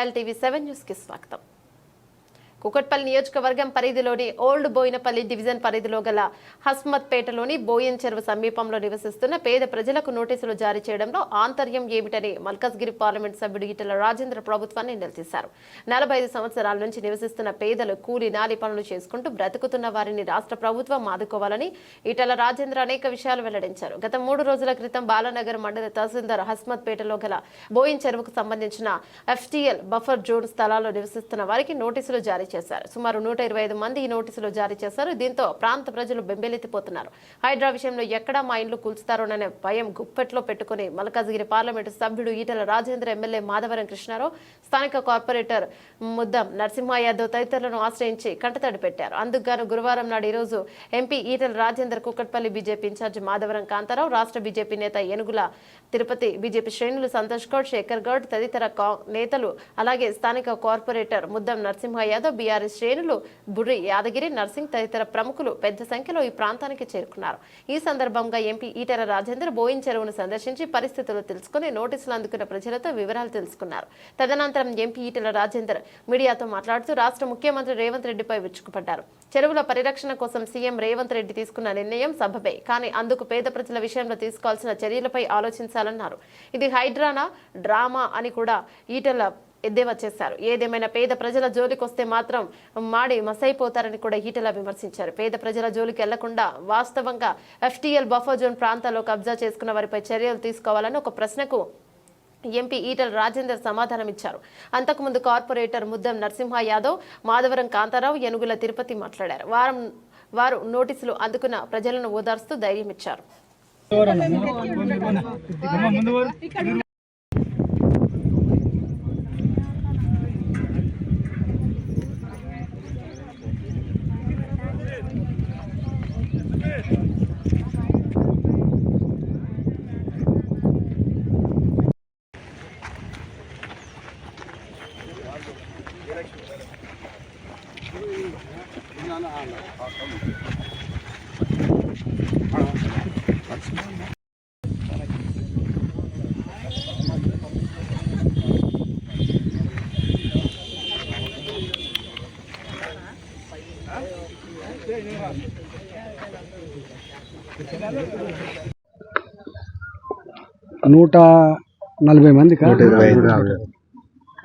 Royal TV seven న్యూస్కి స్వాగతం. కుకట్పల్లి నియోజకవర్గం పరిధిలోని ఓల్డ్ బోయినపల్లి డివిజన్ పరిధిలో గల హస్మత్పేటలోని బోయన్ చెరువు సమీపంలో నివసిస్తున్న పేద ప్రజలకు నోటీసులు జారీ చేయడంలో ఆంతర్యం ఏమిటని మల్కజ్గిరి పార్లమెంట్ సభ్యుడు ఈటల రాజేంద్ర ప్రభుత్వాన్ని నిలదీశారు నలభై ఐదు సంవత్సరాల నుంచి నివసిస్తున్న పేదలు కూలి నాలి పనులు చేసుకుంటూ బ్రతుకుతున్న వారిని రాష్ట్ర ప్రభుత్వం ఆదుకోవాలని ఈటల రాజేంద్ర అనేక విషయాలు వెల్లడించారు. గత మూడు రోజుల క్రితం బాలనగర్ మండల తహసీల్దార్ హస్మత్పేటలో గల బోయిన్ చెరువుకు సంబంధించిన ఎఫ్టీఎల్ బఫర్ జోన్ స్థలాల్లో నివసిస్తున్న వారికి నోటీసులు జారీ చేశారు. సుమారు నూట ఇరవై ఐదు మంది ఈ నోటీసులు జారీ చేశారు. దీంతో ప్రాంత ప్రజలు బెంబేలెత్తిపోతున్నారు. హైడ్రా విషయంలో ఎక్కడా మా ఇండ్లు కూల్చుతారోననే భయం గుప్పెట్లో పెట్టుకుని మల్కాజ్గిరి పార్లమెంటు సభ్యుడు ఈటల రాజేంద్ర ఎమ్మెల్యే మాధవరం కృష్ణారావు స్థానిక కార్పొరేటర్ ముద్దం నరసింహ యాదవ్ తదితరులను ఆశ్రయించి కంటతడి పెట్టారు. అందుకుగాను గురువారం నాడు ఈరోజు MP Etela Rajender Kukatpally BJP incharge Madhavaram Kantharao రాష్ట్ర బీజేపీ నేత ఏనుగుల తిరుపతి బీజేపీ శ్రేణులు సంతోష్ గౌడ్ శేఖర్ గౌడ్ తదితర కా- నేతలు అలాగే స్థానిక కార్పొరేటర్ ముద్దం నరసింహ యాదవ్ బీఆర్ఎస్ శ్రేణులు బుర్రి యాదగిరి నర్సింగ్ తదితర ప్రముఖులు పెద్ద సంఖ్యలో ఈ ప్రాంతానికి చేరుకున్నారు. ఈ సందర్భంగా ఎంపీ ఈటెల రాజేందర్ బోయిన్ చెరువును సందర్శించి పరిస్థితులు తెలుసుకుని నోటీసులు అందుకున్న ప్రజలతో వివరాలు తెలుసుకున్నారు. తదనంతరం ఎంపీ ఈటెల రాజేందర్ మీడియాతో మాట్లాడుతూ రాష్ట్ర ముఖ్యమంత్రి రేవంత్ రెడ్డిపై విరుచుకుపడ్డారు. చెరువుల పరిరక్షణ కోసం సీఎం రేవంత్ రెడ్డి తీసుకున్న నిర్ణయం సబబే కానీ అందుకు పేద ప్రజల విషయంలో తీసుకోవాల్సిన చర్యలపై ఆలోచించాలన్నారు. ఇది హైడ్రానా డ్రామా అని కూడా ఈటెల ఎద్దేవా చేశారు. ఏదేమైనా పేద ప్రజల జోలికి వస్తే మాత్రం మాడి మసైపోతారని కూడా ఈటల విమర్శించారు. పేద ప్రజల జోలికి వెళ్ళకుండా వాస్తవంగా ఎఫ్టీఎల్ బఫర్ జోన్ ప్రాంతాల్లో కబ్జా చేసుకున్న వారిపై చర్యలు తీసుకోవాలని ఒక ప్రశ్నకు ఎంపీ ఈటల రాజేందర్ సమాధానమిచ్చారు అంతకుముందు కార్పొరేటర్ ముద్దం నరసింహ యాదవ్ మాధవరం కాంతారావు యనుగుల తిరుపతి మాట్లాడారు. వారం వారు నోటీసులు అందుకున్న ప్రజలను ఓదార్స్తూ ధైర్యం ఇచ్చారు. నూట నలభై మంది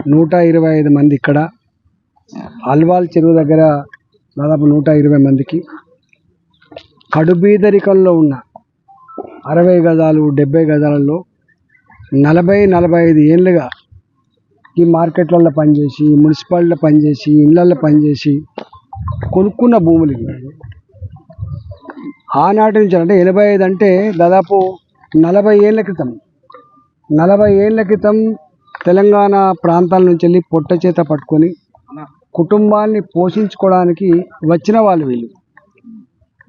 నూట ఇరవై ఐదు మంది ఇక్కడ. అల్వాల్ చెరువు దగ్గర దాదాపు నూట ఇరవై మందికి కడుబీదరికంలో ఉన్న అరవై గజాలు డెబ్బై గజాలలో నలభై నలభై ఐదు ఏళ్ళుగా ఈ మార్కెట్లలో పనిచేసి మున్సిపాలిటీలో పనిచేసి ఇళ్ళల్లో పనిచేసి కొనుక్కున్న భూములు ఇవి. ఆనాటి నుంచి అంటే ఎనభై ఐదు అంటే దాదాపు నలభై ఏళ్ళ క్రితం నలభై ఏళ్ళ క్రితం తెలంగాణ ప్రాంతాల నుంచి వెళ్ళి పొట్ట చేత పట్టుకొని కుటుంబాన్ని పోషించుకోవడానికి వచ్చిన వాళ్ళు వీళ్ళు.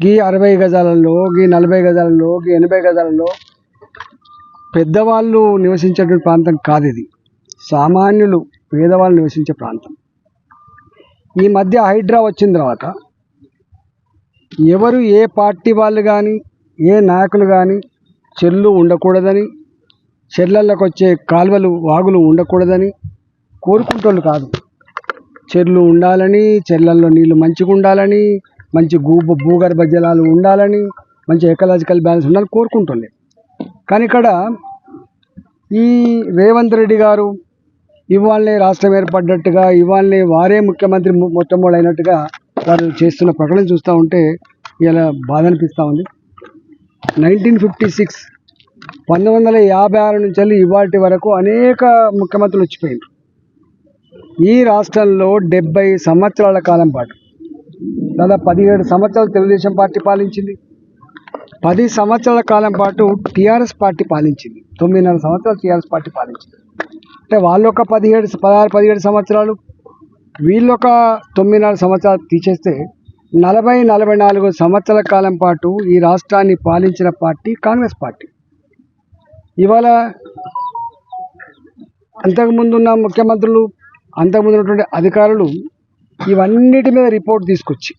గీ అరవై గజాలలో గీ నలభై గజాలలో గీ ఎనభై గజాలలో పెద్దవాళ్ళు నివసించేటువంటి ప్రాంతం కాదు ఇది. సామాన్యులు పేదవాళ్ళు నివసించే ప్రాంతం. ఈ మధ్య హైడ్రా వచ్చిన తర్వాత ఎవరు ఏ పార్టీ వాళ్ళు కానీ ఏ నాయకులు కానీ చెర్లు ఉండకూడదని చెర్లలోకి వచ్చే కాలువలు వాగులు ఉండకూడదని కోరుకుంటోళ్ళు కాదు. చెర్లు ఉండాలని చెర్లల్లో నీళ్ళు మంచిగా ఉండాలని మంచి భూ భూగర్భ జలాలు ఉండాలని మంచి ఎకలాజికల్ బ్యాలెన్స్ ఉండాలని కోరుకుంటుండే. కానీ ఇక్కడ ఈ రేవంత్ రెడ్డి గారు ఇవాళనే రాష్ట్రం ఏర్పడ్డట్టుగా ఇవాళనే వారే ముఖ్యమంత్రి మొ- మొట్టమొదటి అయినట్టుగా వారు చేస్తున్న ప్రకటన చూస్తూ ఉంటే ఇలా బాధ అనిపిస్తూ ఉంది. నైన్టీన్ ఫిఫ్టీ సిక్స్ పంతొమ్మిది వందల యాభై ఆరు నుంచి వెళ్ళి ఇవాటి వరకు అనేక ముఖ్యమంత్రులు వచ్చిపోయింది ఈ రాష్ట్రంలో డెబ్బై సంవత్సరాల కాలం పాటు దాదాపు పదిహేడు సంవత్సరాలు తెలుగుదేశం పార్టీ పాలించింది. పది సంవత్సరాల కాలం పాటు టీఆర్ఎస్ పార్టీ పాలించింది. తొమ్మిదిన్నర సంవత్సరాలు టీఆర్ఎస్ పార్టీ పాలించింది. అంటే వాళ్ళు ఒక పదిహేడు పదహారు పదిహేడు సంవత్సరాలు వీళ్ళు ఒక తొమ్మిదిన్నర సంవత్సరాలు తీసేస్తే నలభై నలభై నాలుగు సంవత్సరాల కాలం పాటు ఈ రాష్ట్రాన్ని పాలించిన పార్టీ కాంగ్రెస్ పార్టీ. ఇవాళ అంతకుముందు ఉన్న ముఖ్యమంత్రులు అంతకుముందు ఉన్నటువంటి అధికారులు ఇవన్నిటి మీద రిపోర్ట్ తీసుకొచ్చి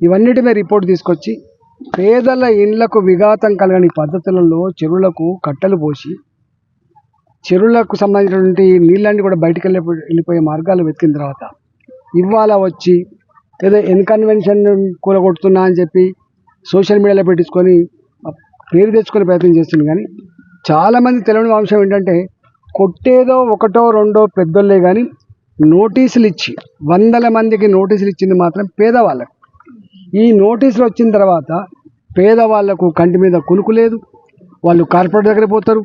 ఇవన్నిటి మీద రిపోర్ట్ తీసుకొచ్చి పేదల ఇండ్లకు విఘాతం కలగని పద్ధతులలో చెరువులకు కట్టెలు పోసి చెరువులకు సంబంధించినటువంటి నీళ్ళన్నీ కూడా బయటకు వెళ్ళి వెళ్ళిపోయే మార్గాలు వెతికిన తర్వాత ఇవాళ వచ్చి ఏదో ఇన్కన్వెన్షన్ కూలగొడుతున్నా అని చెప్పి సోషల్ మీడియాలో పెట్టించుకొని పేరు తెచ్చుకునే ప్రయత్నం చేస్తుంది కానీ చాలామంది తెలియని అంశం ఏంటంటే కొట్టేదో ఒకటో రెండో పెద్దోళ్ళే కానీ నోటీసులు ఇచ్చి వందల మందికి నోటీసులు ఇచ్చింది మాత్రం పేదవాళ్ళకు. ఈ నోటీసులు వచ్చిన తర్వాత పేదవాళ్ళకు కంటి మీద కునుకు లేదు. వాళ్ళు కార్పొరేట్ దగ్గర పోతారు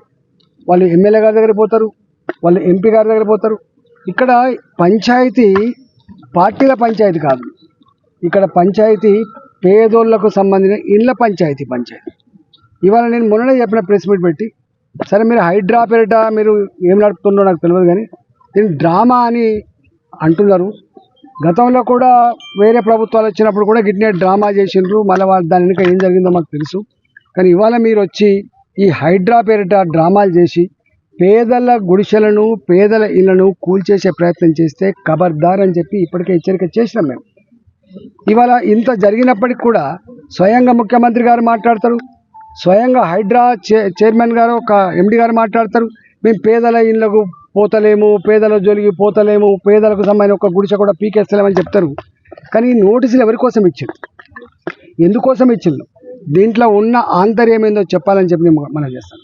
వాళ్ళు ఎమ్మెల్యే గారి దగ్గర పోతారు వాళ్ళు ఎంపీ గారి దగ్గర పోతారు. ఇక్కడ పంచాయతీ పార్టీల పంచాయతీ కాదు. ఇక్కడ పంచాయతీ పేదోళ్ళకు సంబంధించిన ఇళ్ళ పంచాయతీ పంచాయతీ. ఇవాళ నేను మొన్ననే చెప్పిన ప్రెస్ మీట్ పెట్టి సరే మీరు హైడ్రా పేరిట మీరు ఏం నడుపుతుండో నాకు తెలియదు కానీ దీన్ని డ్రామా అని అంటున్నారు. గతంలో కూడా వేరే ప్రభుత్వాలు వచ్చినప్పుడు కూడా గిట్నే డ్రామా చేసిండ్రు. మళ్ళీ వాళ్ళు దాని వెనుక ఏం జరిగిందో మాకు తెలుసు. కానీ ఇవాళ మీరు వచ్చి ఈ హైడ్రా పేరిట డ్రామాలు చేసి పేదల గుడిసెలను పేదల ఇళ్ళను కూల్చేసే ప్రయత్నం చేస్తే ఖబర్దార్ అని చెప్పి ఇప్పటికే హెచ్చరిక చేసినాం మేము. ఇవాళ ఇంత జరిగినప్పటికి కూడా స్వయంగా ముఖ్యమంత్రి గారు మాట్లాడతారు. స్వయంగా హైడ్రా చైర్మన్ గారు ఒక ఎండి గారు మాట్లాడతారు. మేము పేదల ఇళ్ళకు పోతలేము పేదల జోలికి పోతలేము పేదలకు సంబంధించిన ఒక గుడిసె కూడా పీకేస్తలేమని చెప్తారు. కానీ ఈ నోటీసులు ఎవరి కోసం ఇచ్చింది ఎందుకోసం ఇచ్చింది దీంట్లో ఉన్న ఆంతర్యం ఏందో చెప్పాలని చెప్పి నేను మనం చేస్తాను.